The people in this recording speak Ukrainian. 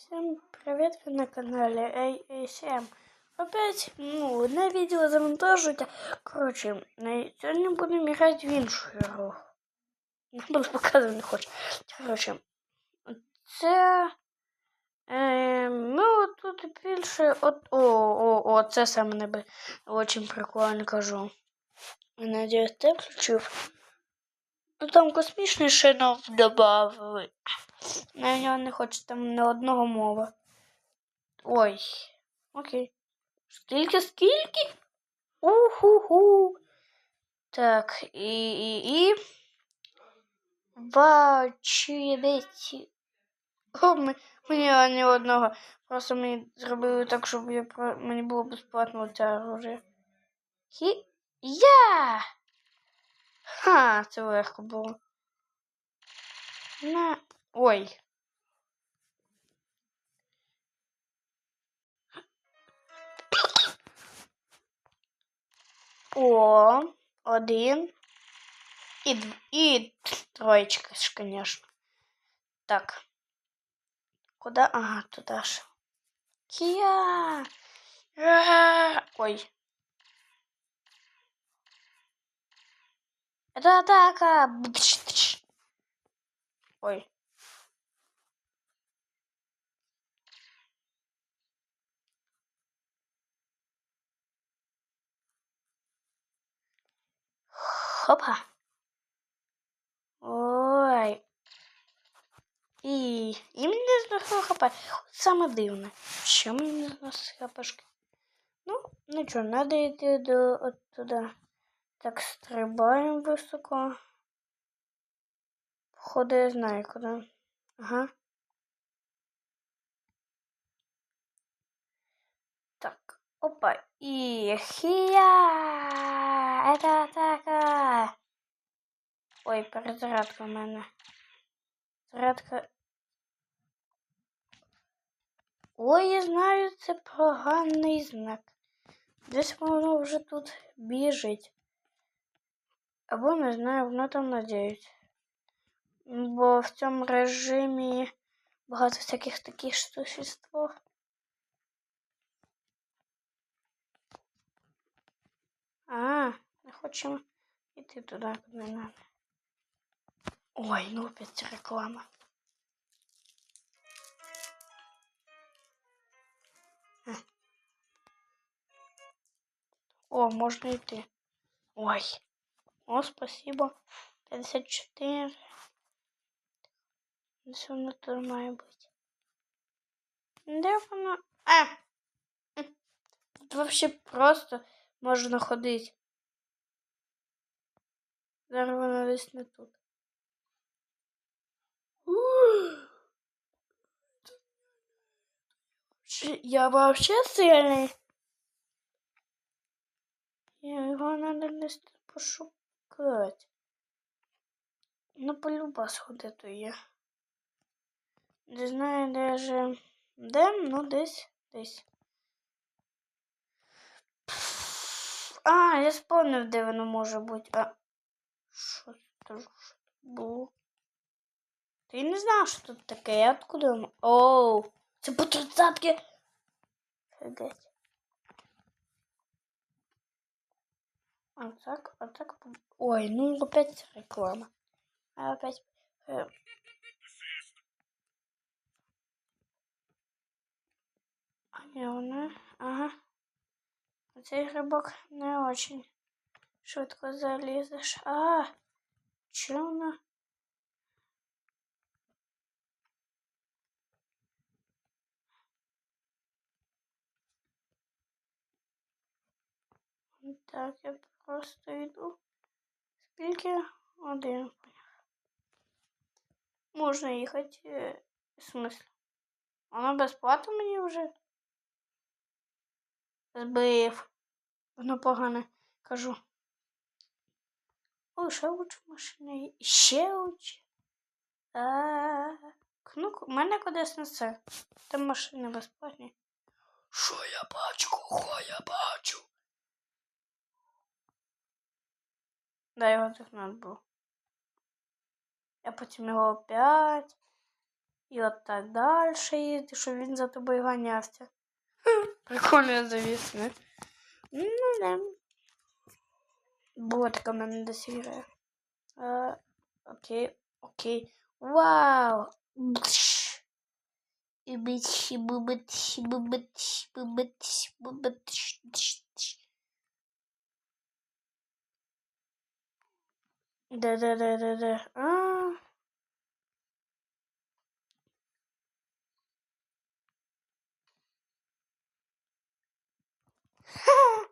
Всем привет, вы на канале ASM. Опять, ну, одне відео завантажується. Коротше, сьогодні будемо грати в іншу гру. Не буду показувати, не хочу. Коротше, це... Е, ну, тут більше... От, о, о, о, це саме не очень прикольно кажу. Надіюсь, ти включив. Ну, там космічний шинов добавили. На нього не хоче там ні одного мова. Ой. Окей. Скільки, скільки? Уху-ху. Так, і, і, і. О, мені ні одного. Просто мені зробили так, щоб я, мені було безплатно це оружие. Хі... Я! Ха, це легко було. На. Ой. О, один. І, дв- і троєчка ж, конечно. Так. Куда? Ага, туда ж. Кия! А, Ой. Это атака! Бдыщ-тыщ. Ой. Хопа. Ой. І, і мені з них хапає. Саме дивне. Що мені з нас хапашки? Ну, нічого, треба йти до от. Так, стрибаємо високо. Походу, я знаю куди. Ага. Так, опа. І хія! Это атака! Ой, перезарядка в мене. Зарядка. Ой, я знаю, це поганий знак. Десь воно вже тут біжить. Або не знаю, воно там надіють. Бо в цьому режимі багато всяких таких существ. А, не хочемо йти туди, куди не. Ой, ну опять реклама. Е. О, можна йти. Ой. О, спасибо. 54. Десь воно тут має бути. Де воно? А! Тут вообще просто можна ходити. Зараз десь не тут. Я вообще сильный. Я его надо десь тут пошукати. Ну, полюба сходити є. Не знаю даже де, ну десь, десь. А, я спомнив, де воно може бути. А що це ж було? Ти не знав, що тут таке, откуда воно? Оу, це по тридцатки. А так, а так. Ой, ну опять реклама. А опять. э, А не вона. Ага. Цей грибок не очень швидко залізеш. А, чо вона? Так, я просто йду. Скільки? Один. Можна їхати. е, В смысле? Воно безплатно мені вже? Збив. Воно погане. Кажу. О, ще лучше. І Ще лучше. Так. Ну, к- мене кудись несе. Там машини безплатні. Що я бачу? Кого я бачу? Да, його тут надо було. Я потім його опять. І от так далі їздити, щоб він за тобою ганявся. Прикольно завіс, не? Ну, не. була така в мене десь ігра. А, окей, окей. Вау! Бш. І бич, бубич, бубич, бубич, бубич, бубич. Да-да-да-да-да. А. Ха!